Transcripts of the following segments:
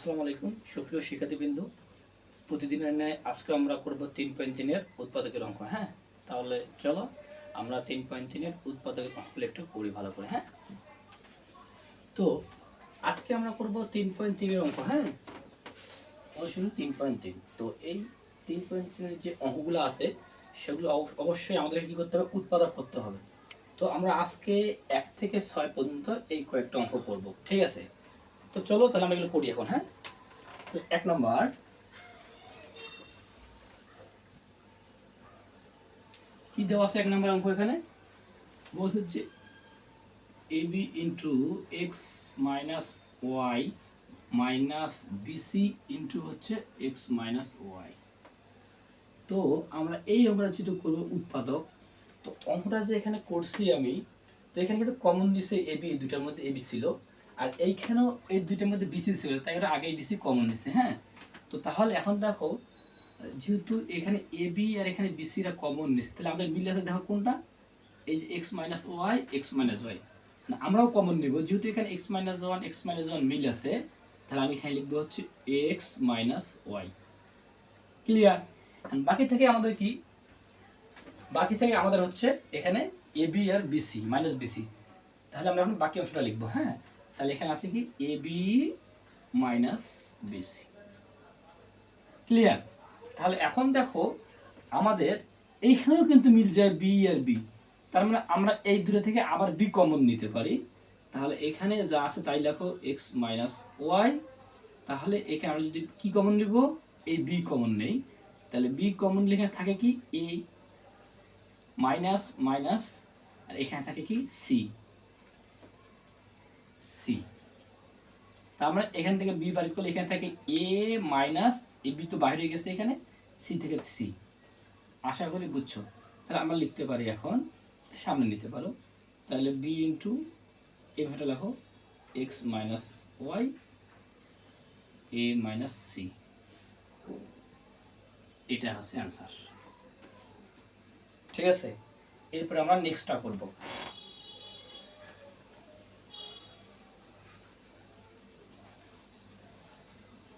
আসসালামু আলাইকুম। সুপ্রিয় শিক্ষার্থীবৃন্দ, প্রতিদিনের ন্যায় আজকে আমরা করব তিন পয়েন্ট তিনের উৎপাদকের অঙ্ক হ্যাঁ? তাহলে চলো আমরা তিন পয়েন্ট তিনের উৎপাদকের অঙ্কগুলো একটু করি ভালো করে হ্যাঁ? তো আজকে আমরা করব তিন পয়েন্ট তিনের অঙ্ক হ্যাঁ? শুরু তিন পয়েন্ট তিন। তো এই তিন পয়েন্ট তিনের যে অঙ্কগুলো আছে, সেগুলো অব- অবশ্যই আমাদেরকে কী করতে হবে? উৎপাদক করতে হবে। তো আমরা আজকে এক থেকে ছয় পর্যন্ত এই কয়েকটা অঙ্ক করব, ঠিক আছে? তো চলো তাহলে আমরা এগুলো করি এখন হ্যাঁ? এক নম্বর। কি দেওয়া আছে এক নম্বর অঙ্ক এখানে? বলছে হচ্ছে A B into X minus Y minus BC into হচ্ছে এক্স মাইনাস ওয়াই তো আমরা এই অঙ্কটা যেহেতু করব উৎপাদক, তো অঙ্কটা যে এখানে করছি আমি, তো এখানে কিন্তু কমন দিছে বি দুটার মধ্যে এ বি ছিল। আর এইখানেও এই দুইটার মধ্যে বিসি ছিল, তাই ওরা আগেই বিসি কমন নিছে হ্যাঁ? তো তাহলে এখন দেখো, যেহেতু এখানে এ বি আর এখানে বিসিরা কমন নিছে, তাহলে আমাদের মিল আছে, দেখো কোনটা? এই যে X minus Y X minus Y আমরাও কমন নিব, যেহেতু এখানে X minus one X minus one মিল আছে, তাহলে আমি এখানে লিখব হচ্ছে এক্স মাইনাস ওয়াই ক্লিয়ার বাকি থেকে আমাদের কি? বাকি থেকে আমাদের হচ্ছে এখানে এ বি আর বিসি মাইনাস বিসি তাহলে আমরা এখন বাকি অংশটা লিখব হ্যাঁ? তাহলে এখানে আছে কি? A B minus BC clear তাহলে এখন দেখো, আমাদের এইখানেও কিন্তু মিল যায় বি আর বি তার মানে আমরা এই দূরে থেকে আবার বি কমন নিতে পারি। তাহলে এখানে যা আছে তাই লেখো এক্স মাইনাস ওয়াই তাহলে এখানে আমরা যদি কি কমন নিব এই বি কমন নেই। তাহলে বি কমন লিখে থাকে কি? এ মাইনাস মাইনাস আর এখানে থাকে কি? সি সি তার মানে এখান থেকে বি বার করলে এখানে থাকে এ মাইনাস এ বি তো বাইরে গেছে এখানে সি থেকে সি আশা করি বুঝছ? তাহলে আমরা লিখতে পারি এখন, সামনে নিতে পারো। তাহলে বি ইন্টু এভাবে লেখো X minus Y A minus C এটা হচ্ছে অ্যান্সার ঠিক আছে? এরপরে আমরা নেক্সটটা করব।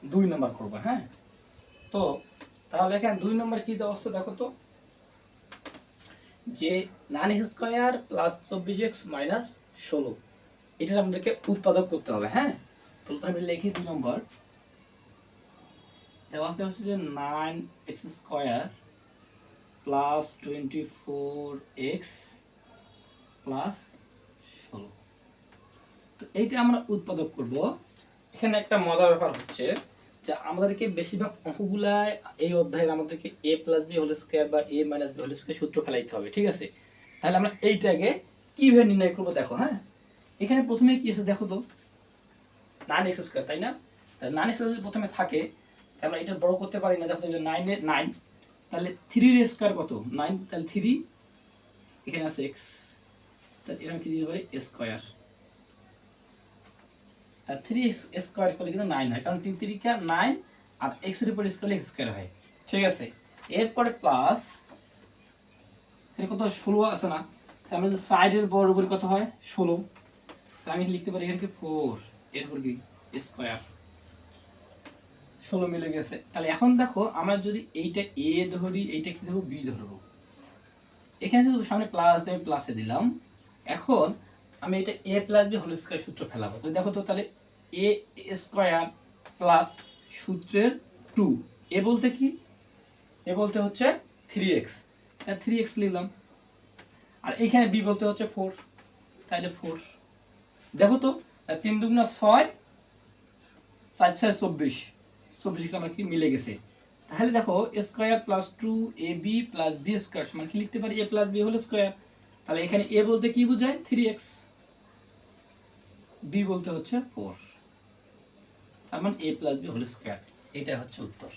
দুই নম্বর করব হ্যাঁ? তো তাহলে এখানে দুই নম্বর কি দেওয়া আছে দেখো তো? যে নাইন স্কোয়ার প্লাস চব্বিশ এক্স মাইনাস ষোলো। এটার আমাদেরকে উৎপাদক করতে হবে হ্যাঁ? তো আমি লিখি দুই নম্বর। দেওয়া আছে হচ্ছে যে nine X square plus twenty four X plus ষোলো। তো এইটা আমরা উৎপাদক করব। এখানে একটা মজার ব্যাপার হচ্ছে যে আমাদেরকে বেশিরভাগ অঙ্কগুলায় এই অধ্যায়ের আমাদেরকে A plus B whole square বা A minus B whole square সূত্র ফেলাইতে হবে, ঠিক আছে? তাহলে আমরা এইটাকে কীভাবে নির্ণয় করব দেখো হ্যাঁ? এখানে প্রথমে কি আছে দেখো তো? নাইন এক্স স্কোয়ার তাই না? তাহলে নাইন এক্স যদি প্রথমে থাকে আমরা এটা বড় করতে পারি না, দেখো তো নাইনের নাইন তাহলে থ্রির স্কোয়ার কত? নাইন তাহলে থ্রি এখানে আছে এক্স তাহলে এরকম কি দিতে পারি? স্কোয়ার থ্রি স্কোয়ার করলে কিন্তু নাইন হয়। কারণ তিন তিরিকা নাইন আর এক্স উপর স্কোয়ার স্কোয়ার হয়। ঠিক আছে? এরপরে প্লাস কত? ষোলো আছে না? তাহলে যদি সাইডের কত হয়? ষোলো। আমি লিখতে পারি এখানে ফোর এরপর কি? স্কোয়ার ষোলো মিলে গেছে। তাহলে এখন দেখো, আমরা যদি এইটা এ ধরি, এইটা কি ধরবো? বি ধরবো। এখানে যদি সামনে প্লাস আমি প্লাসে দিলাম, এখন আমি এটা A plus B whole square সূত্র ফেলাবো। দেখো তো তাহলে এ স্কোয়ার প্লাস সূত্রের টু। এ বলতে কি? এ বলতে হচ্ছে থ্রি এক্স তাই থ্রি এক্স লিখলাম। আর এইখানে বি বলতে হচ্ছে ফোর তাহলে ফোর দেখো তো তিন দুগুণা ছয়, চার ছয় চব্বিশ। চব্বিশ আমার কি? মিলে গেছে। তাহলে দেখো square plus two A B plus B square সমান কি লিখতে পারি? A plus B whole square তাহলে এখানে এ বলতে কি বোঝায়? থ্রি এক্স বি বলতে হচ্ছে ফোর তার মানে A plus B whole square এটা হচ্ছে উত্তর।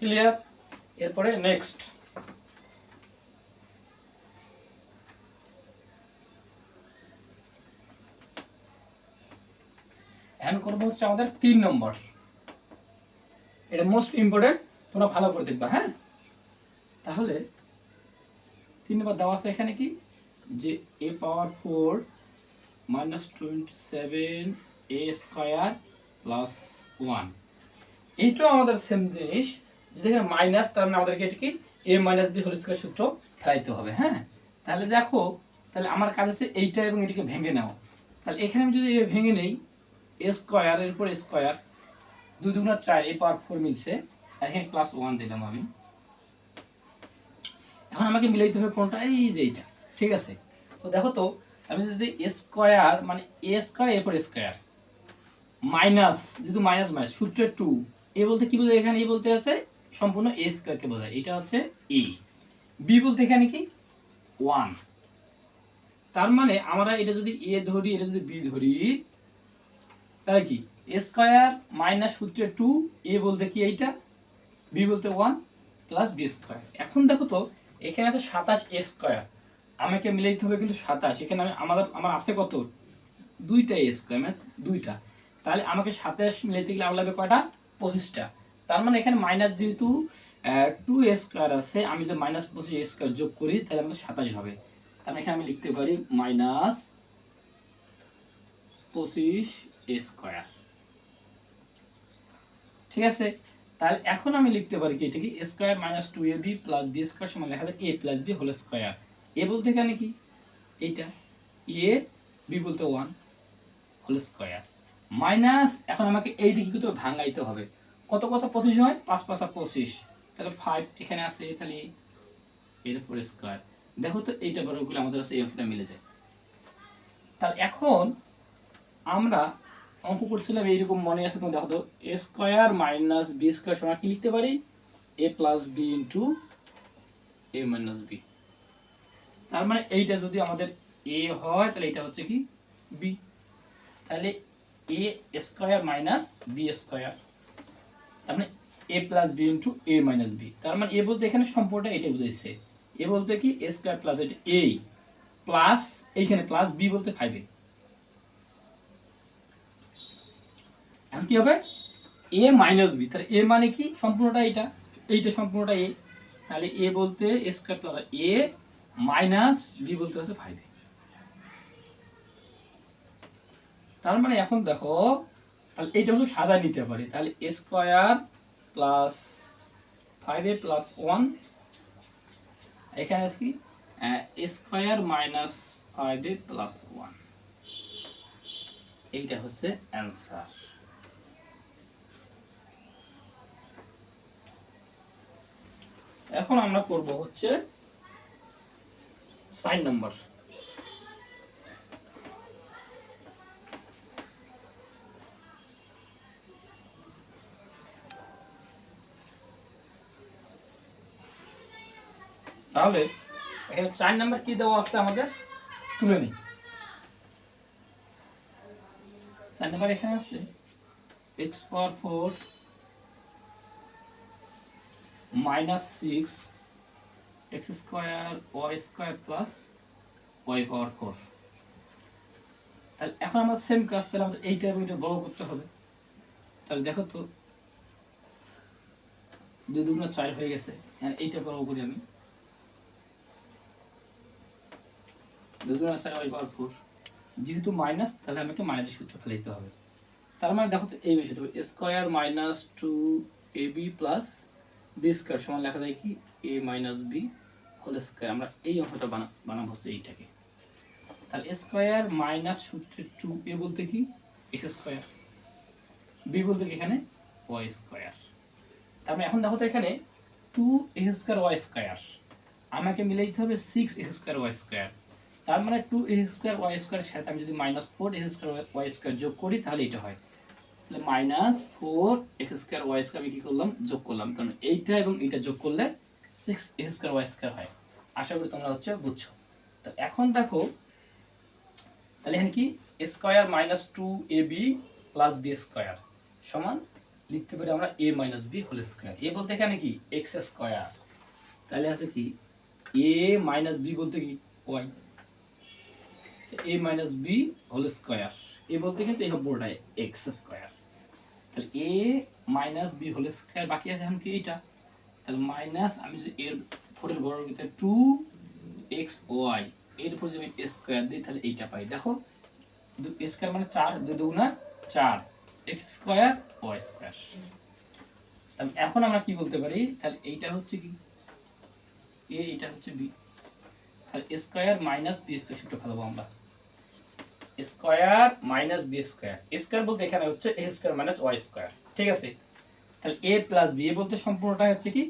ক্লিয়ার এরপরে নেক্সট এখন করব হচ্ছে আমাদের তিন নম্বর। এটা মোস্ট ইম্পর্টেন্ট তোমরা ভালো করে দেখবা হ্যাঁ? তাহলে তিন নম্বর দেওয়া আছে এখানে কি? যে A power four minus twenty seven A square plus one. এইটাও আমাদের সেম জিনিস। যদি মাইনাস, তার মানে আমাদেরকে এটাকে A minus B whole square সূত্র ফেলাইতে হবে হ্যাঁ? তাহলে দেখো, তাহলে আমার কাজ হচ্ছে এইটা এবং এটাকে ভেঙে নাও। তাহলে এখানে আমি যদি ভেঙে নেই, এ স্কোয়ার এর উপর স্কোয়ার দুই দুগুণা চার, এ পাওয়ার ফোর মিলছে। আর এখানে প্লাস ওয়ান দিলাম আমি। এখন আমাকে মিলাইতে হবে কোনটা? এই যে এইটা। ঠিক আছে? তো দেখো তো আমি যদি স্কোয়ার মানে এ স্কোয়ার, এরপর স্কোয়ার। মাইনাস, যেহেতু মাইনাস মাইনাস, সূত্রে টু এ বলতে কি বোঝায় এখানে? এ বলতে আছে সম্পূর্ণ এ স্কোয়ারকে বোঝায়। এটা হচ্ছে এ বি বলতে এখানে কি? ওয়ান তার মানে আমরা এটা যদি এ ধরি, এটা যদি বি ধরি, তাহলে কি? এ স্কোয়ার মাইনাস সূত্রে টু এ বলতে কি এইটা? বি বলতে ওয়ান প্লাস বি স্কোয়ার। এখন দেখো তো, এখানে আছে সাতাশ এ স্কোয়ার। আমাকে মিলাইতে হবে কিন্তু সাতাশ। এখানে আমি আমাদের আমার আছে কত? দুইটা স্কোয়ার মানে দুইটা। তাহলে আমাকে সাতাশ মিলাইতে গেলে আমার লাগবে কয়টা? পঁচিশটা। তার মানে এখানে মাইনাস যেহেতু টু স্কোয়ার আছে, আমি যদি মাইনাস পঁচিশ স্কোয়ার যোগ করি, তাহলে আমাদের সাতাশ হবে। তাহলে এখানে আমি লিখতে পারি মাইনাস পঁচিশ স্কোয়ার ঠিক আছে? তাহলে এখন আমি লিখতে পারি কি? এটা কি square minus two A B plus B square সমান লেখা যায় A plus B whole square A বলতে এখানে কি? এইটা। এ বি বলতে ওয়ান হোল স্কোয়ার মাইনাস এখন আমাকে এইটা কি করতে? ভাঙাইতে হবে। কত কত? পঁচিশ হয়? পাঁচ পাঁচা পঁচিশ। তাহলে ফাইভ এখানে আছে, তাহলে এর স্কোয়ার দেখো তো, এইটা বড় করলে আমাদের কাছে এই অঙ্কটা মিলে যায়। তাহলে এখন আমরা অঙ্ক করছিলাম, এইরকম মনে আছে তোমার, দেখো তো A square minus B square সমান কি লিখতে পারি? A plus B into A minus B তার মানে এইটা যদি আমাদের এ হয়, তাহলে এটা হচ্ছে কি? বি তাহলে A square minus B square তার মানে A plus B into A minus B তার মানে এ বলতে এখানে সম্পর্কটা এটা বুঝাইছে। এ বলতে কি? এ স্কোয়ার প্লাস এটা এ প্লাস এইখানে প্লাস বি বলতে ফাইভে এখন কি হবে? এ মাইনাস বি তাহলে এ মানে কি? সম্পূর্ণটা এটা। এইটা সম্পূর্ণটা এ তাহলে এ বলতে square plus A minus B বলতে হচ্ছে ফাইভে তার মানে এখন দেখো, তাহলে এইটা হলো সাজা নিতে পারি। তাহলে A square plus five A plus one এখানে আছে কি? A square minus five A plus one এইটা হচ্ছে অ্যান্সার এখন আমরা করব হচ্ছে সাইন নাম্বার তাহলে এখানে চার নাম্বার কি দেওয়া আছে আমাদের? তুলে নিই। চার নাম্বার এখানে আছে? X power four minus six X square Y square plus Y power four তাহলে এখন আমরা সেম কাজ তাহলে আমাদের এইটা এবং এটা বড় করতে হবে। তাহলে দেখো তো, দুই দুগুণ চার হয়ে গেছে। এখন এইটা বড় করি আমি। দুগুণ চার ওয়াই পাওয়ার ফোর যেহেতু মাইনাস তাহলে আমাকে মাইনাসের সূত্র ফেলাইতে হবে। তার মানে দেখো তো এই বিষয়টা square minus two A B plus B square সমান লেখা যায় কি? A minus B whole square আমরা এই অঙ্কটা বানাবো হচ্ছে এইটাকে। তাহলে স্কোয়ার মাইনাস সূত্রে টু এ বলতে কি? এক্স স্কোয়ার বি বলতে কি এখানে? ওয়াই স্কোয়ার তার মানে এখন দেখো তো এখানে two X square Y square আমাকে মিলাইতে হবে six X square Y square তার মানে two X square Y square সাথে আমি যদি minus four X square Y square যোগ করি, তাহলে এটা হয়। তাহলে minus four X square Y square আমি কী করলাম? যোগ করলাম। কারণ এইটা এবং এইটা যোগ করলে six X square Y square হয় আশা করি তোমরা হচ্ছে বুঝছ। তো এখন দেখো, তাহলে এখানে কি? Square minus two A B plus B square সমান লিখতে পারি আমরা A minus B whole square A বলতে এখানে কি? এক্স স্কোয়ার তাহলে আছে কি? এ মাইনাস বি বলতে কি? Y A minus B whole square A বলতে কিন্তু এই বোর্ডায় এক্স স্কোয়ার তাহলে A minus B whole square বাকি আছে এখন কি? এইটা। তাহলে মাইনাস আমি যদি এর ফোরের টু এক্স ওয়াই এর আমি স্কোয়ার দিই তাহলে এইটা পাই। দেখো স্কোয়ার মানে চার দুগুণা চার এক্স স্কোয়ার ওয়াই স্কোয়ার তাহলে এখন আমরা কি বলতে পারি? তাহলে এইটা হচ্ছে কি? এ এটা হচ্ছে বি তাহলে স্কোয়ার মাইনাস বি স্কোয়ার সূত্র ফেলব আমরা। Square minus B square square বলতে এখানে হচ্ছে A square minus Y square ঠিক আছে? তাহলে এ প্লাস বি এ বলতে সম্পূর্ণটা হচ্ছে কি?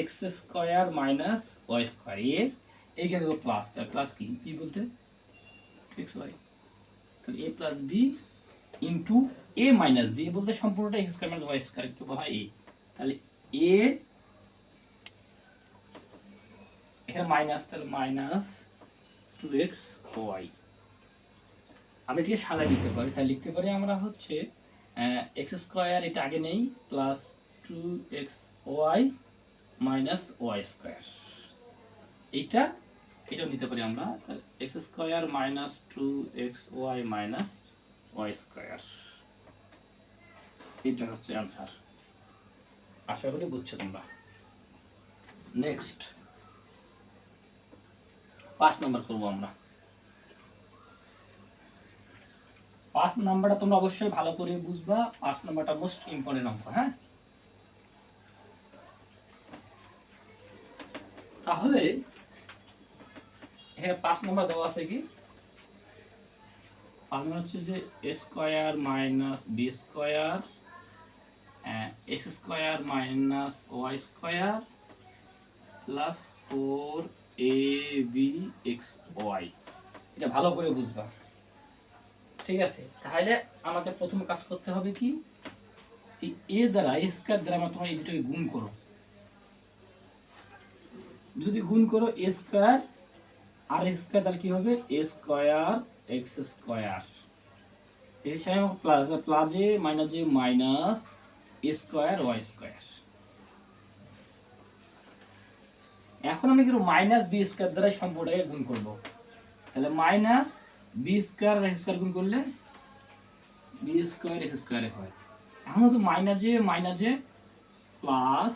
X square minus y square এ এইখানে দেবো প্লাস তাহলে প্লাস কি? বি বলতে এক্স ওয়াই তাহলে a plus b into a minus b বলতে সম্পূর্ণটা x square minus y square কি বলা হয় এ তাহলে এ এখানে মাইনাস তাহলে মাইনাস টু এক্স ওয়াই আমি এটিকে সাজাই দিতে পারি, তাহলে লিখতে পারি আমরা হচ্ছে এক্স স্কোয়ার এটা আগে নেই plus two x y minus y square এইটা, এটা নিতে পারি আমরা x square minus two x y minus y square এটা হচ্ছে অ্যান্সার আশা করি বুঝছ তোমরা। নেক্সট পাঁচ নাম্বার করব আমরা। পাঁচ নাম্বারটা তোমরা অবশ্যই ভালো করে বুঝবা, পাঁচ নাম্বারটা মোস্ট ইম্পর্টেন্ট অঙ্ক হ্যাঁ? তাহলে, এখানে পাঁচ নাম্বার দেওয়া আছে কি? পাঁচ নাম্বার হচ্ছে যে square minus b square x square minus y square plus four a b x y এটা ভালো করে বুঝবা। ঠিক আছে, তাহলে আমাকে প্রথম কাজ করতে হবে কি? এ দ্বারা এ স্কোয়ার দ্বারা আমরা তোমার এই দুটোকে গুণ করো। যদি গুণ করো এ স্কোয়ার আর এক্স স্কোয়ার তাহলে কি হবে? এ স্কোয়ার এক্স স্কোয়ার এর সাথে প্লাস প্লাসে মাইনাস যে minus a square y square এখন আমি কিন্তু মাইনাস বি স্কোয়ার দ্বারা সম্পূর্ণটাকে গুণ করব। তাহলে minus b square x square গুণ করলে বি স্কোয়ার এক্স স্কোয়ারে হয়। এখন তো মাইনাস যে মাইনাস যে প্লাস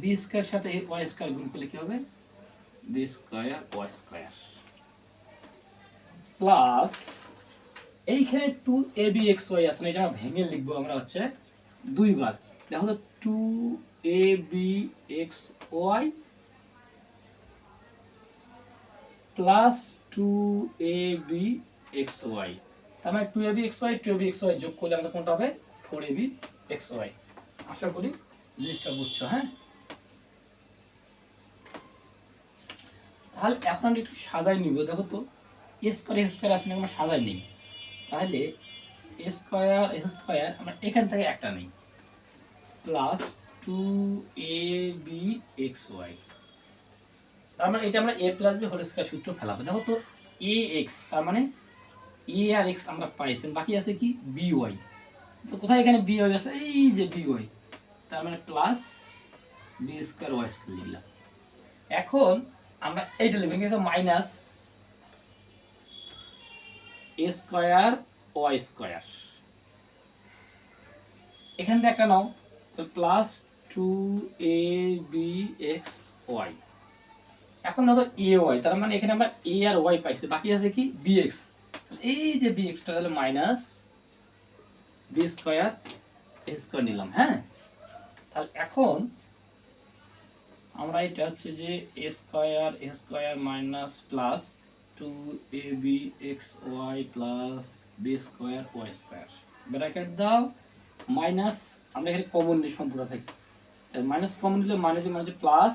বি স্কোয়ার সাথে ওয়াই স্কোয়ার গুণ করলে কি হবে? B square y square plus এইখানে two a b x y আছে না, এটা আমরা ভেঙে লিখব আমরা হচ্ছে দুইবার। দেখো তো two a b x y plus two a b x a a যোগ করলে আমাদের কোনটা হবে? ফোর এ আশা করি জিনিসটা বুঝছ হ্যাঁ? তাহলে এখন আমি একটু সাজাই নিব, দেখো তো। এ স্কোয়ার এক্স স্কোয়ার না আমরা সাজাই নিই। তাহলে এ স্কোয়ার এক্স স্কোয়ার আমরা এখান থেকে একটা নেই। Plus two a b x y তার মানে এটা আমরা a plus b whole square সূত্র ফেলাবো। দেখো তো এ এক্স তার মানে এ আর এক্স আমরা পাইছেন। বাকি আছে কি? বি ওয়াই তো কোথায় এখানে বি ওয়াই আছে? এই যে বি ওয়াই তার মানে plus b square y square লিখলাম। এখন আমরা এইটা লিখব। গেছে minus a square y square এখান থেকে একটা নাও। তো plus two a b x y এখন ধরো এ ওয়াই তার মানে এখানে আমরা এ আর ওয়াই পাইছি, বাকি আছে কি? বি এক্স এই যে বি এক্সটা তাহলে minus b square a square নিলাম হ্যাঁ? তাহলে এখন আমরা এটা হচ্ছে যে a square a square minus plus two a b x y plus b square y square bracket দাও মাইনাস আমরা এখানে কমন নিই সম্পূর্ণ থেকে। মাইনাস কমন নিলে মাইনাসে মাইনাসে plus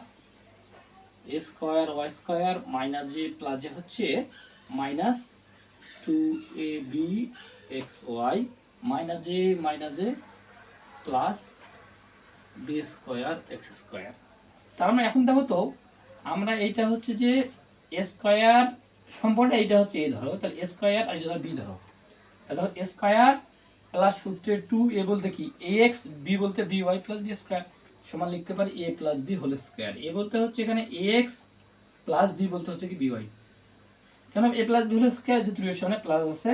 a square y square minus যে প্লাস হচ্ছে minus two a b x y minus যে মাইনাস যে plus b square x square. তার মানে এখন দেখো তো, আমরা এইটা হচ্ছে যে এ স্কোয়ার সম্পূর্ণ এইটা হচ্ছে এ ধরো, তাহলে এ স্কোয়ার আর ধরো বি ধরো। তাহলে ধরো এ স্কোয়ার প্লাস সূত্রে টু এ বলতে কি? এ এক্স বি বলতে b y plus b square. সমান লিখতে পারি a plus b whole square a বলতে হচ্ছে এখানে এ এক্স প্লাস বি বলতে হচ্ছে কি বি ওয়াই কেন a plus b whole square যেহেতু এর সামনে প্লাস আছে,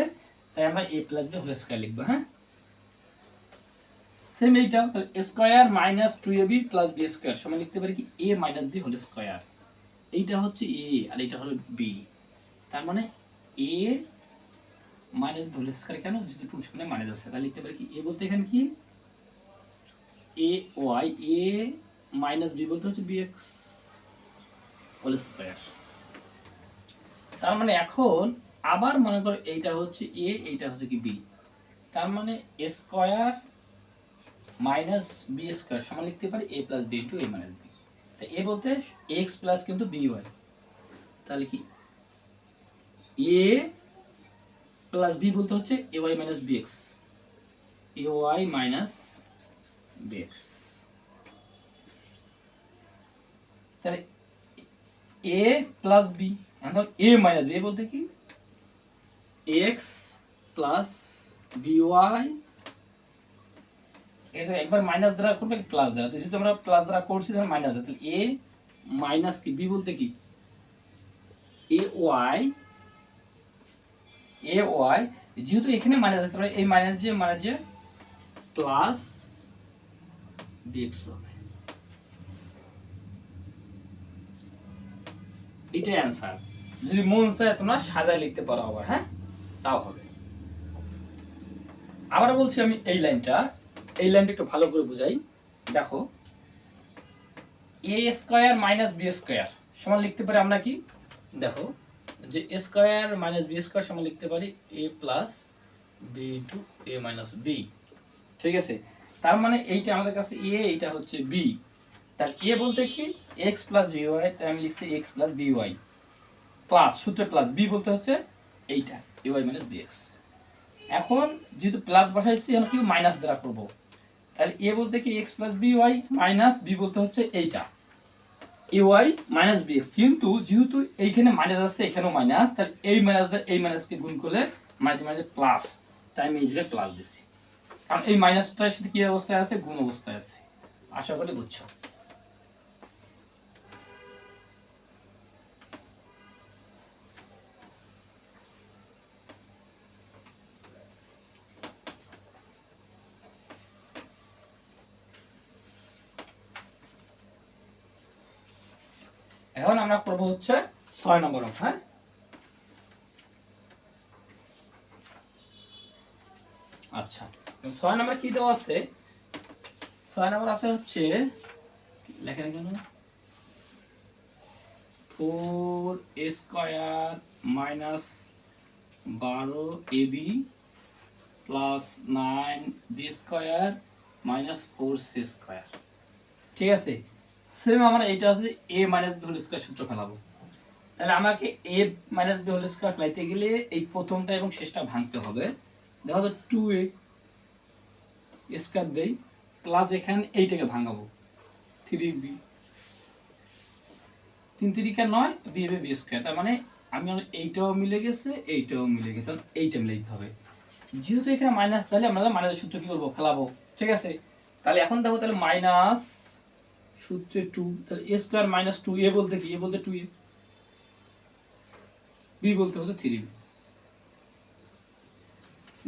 তাই আমরা a plus b whole square লিখব হ্যাঁ? সেম এইটা, তাহলে square minus two a b plus b square সমান লিখতে পারি কি a minus b whole square এইটা হচ্ছে এ আর এইটা হলো বি তার মানে a minus b whole square কেন? যেহেতু টু সামনে মাইনাস আছে, তাহলে লিখতে পারি কি এ বলতে এখানে কি? A y a minus b বলতে হচ্ছে বি এক্স হোল স্কয়ার তার মানে এখন আবার মনে করো এইটা হচ্ছে এ এইটা হচ্ছে কি বি তার মানে a square minus b square সমান লিখতে পারি a plus b into a minus b তাই এ বলতে এক্স প্লাস কিন্তু বি ওয়াই তাহলে কি? এ প্লাস বি বলতে হচ্ছে a y minus b x a y minus b x তাহলে এ প্লাস বি এখন এ মাইনাস বি বলতে কি? এক্স প্লাস বি ওয়াই এটা একবার মাইনাস দ্বারা করবে প্লাস দ্বারা। তো যেহেতু আমরা প্লাস দ্বারা করছি তাহলে মাইনাস দ্বারা, তাহলে এ মাইনাস কি? বি বলতে কি? এ ওয়াই এ ওয়াই যেহেতু এখানে মাইনাস আছে, তাহলে এই মাইনাস যে মানে যে প্লাস বিএক্স হবে অ্যান্সার যদি মন চায় তোমরা সাজায় লিখতে পারো আবার হ্যাঁ? তাও হবে। আবার বলছি আমি এই লাইনটা। এই লাইনটা একটু ভালো করে বুঝাই। দেখো। A square minus b square সমান লিখতে পারি আমরা কি? দেখো, যে a square minus b square সমান লিখতে পারি a plus b two a minus b ঠিক আছে? তার মানে এইটা আমাদের কাছে এ এইটা হচ্ছে বি তাহলে এ বলতে কি? এক্স প্লাস বি ওয়াই তাই আমি লিখছি x plus b y plus সূত্রে প্লাস বি বলতে হচ্ছে এইটা ওয়াই মাইনাস বি এক্স এখন যেহেতু প্লাস বসাইছি, এখন কি মাইনাস দ্বারা করব? তাহলে এ বলতে কি x plus b y minus b বলতে হচ্ছে এইটা। ওয়াই মাইনাস বি এক্স কিন্তু যেহেতু এইখানে মাইনাস আছে, এখানেও মাইনাস তাহলে এই মাইনাস দিয়ে এই মাইনাসকে গুণ করলে মাঝে মাঝে প্লাস তাই আমি এই জায়গায় প্লাস দিছি। কারণ এই মাইনাসটার সাথে কি অবস্থায় আছে? গুণ অবস্থায় আছে। আশা করি বুঝছ। এখন আমরা করব হচ্ছে ছয় নম্বর অঙ্ক হ্যাঁ? ছয় নম্বর কি দেওয়া আছে? ছয় নম্বর আছে হচ্ছে লেখেন কেন ফোর স্কোয়ার মাইনাস বারো A B plus nine B square minus four C square. ঠিক আছে? সেম আমরা এইটা হচ্ছে A minus B whole square সূত্র ফেলাবো। তাহলে আমাকে A minus B whole square ফেলাইতে গেলে এই প্রথমটা এবং শেষটা ভাঙতে হবে। দেখো তো টু এ স্কয়ার দেই প্লাস এখানে এইটাকে ভাঙাবো। থ্রি বি তিন তিরিকা নয় বি এ বি স্কয়ার তার মানে আমি এইটাও মিলে গেছে, এইটাও মিলে গেছে এইটা মিলে দিতে হবে। যেহেতু এখানে মাইনাস তাহলে আমরা মাইনাসের সূত্র কি করব? ফেলাবো ঠিক আছে? তাহলে এখন দেখো, তাহলে মাইনাস সূত্রে টু তাহলে a square minus two a বলতে কি? এ বলতে টু এ বি বলতে হচ্ছে থ্রি বি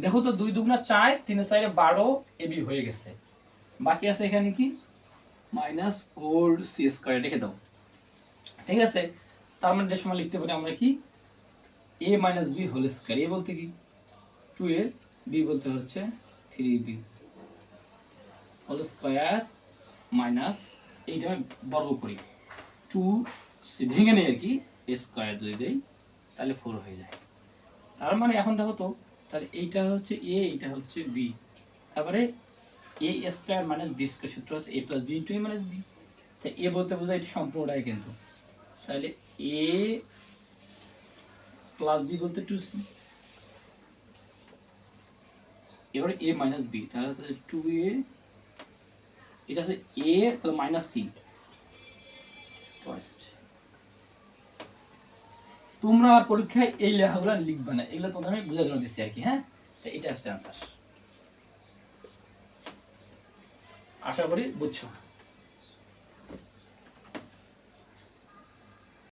দেখো তো দুই দুগুণা চার তিনের সাইডে বারো এ বি হয়ে গেছে। বাকি আছে এখানে কি? মাইনাস ফোর সি স্কোয়ার রেখে দাও। ঠিক আছে? তার মানে সময় লিখতে পারি আমরা কি? A minus b whole square. A বলতে কি? টু এ বি বলতে হচ্ছে three b. Whole square minus এইটা আমি বর্গ করি। টু ভেঙে নেই আর কি, এ স্কোয়ার যদি দেই, তাহলে ফোর হয়ে যায়। তার মানে এখন দেখো তো তাহলে এইটা হচ্ছে এ এইটা হচ্ছে বি তারপরে a square minus b square সূত্র আছে a plus b into a minus b তাই এ বলতে বোঝায় এটা সম্পূর্ণটাই কিন্তু। তাহলে এ প্লাস বি বলতে টু সি এবারে এ মাইনাস বি তাহলে হচ্ছে টু এ এটা আছে এ মাইনাস কি ফার্স্ট তোমরা আর পরীক্ষায় এই লেখাগুলো লিখবে না। এগুলো তোমাদের আমি বোঝার জন্য দিচ্ছি আর কি হ্যাঁ? তো এটা হচ্ছে অ্যান্সার আশা করি বুঝছ।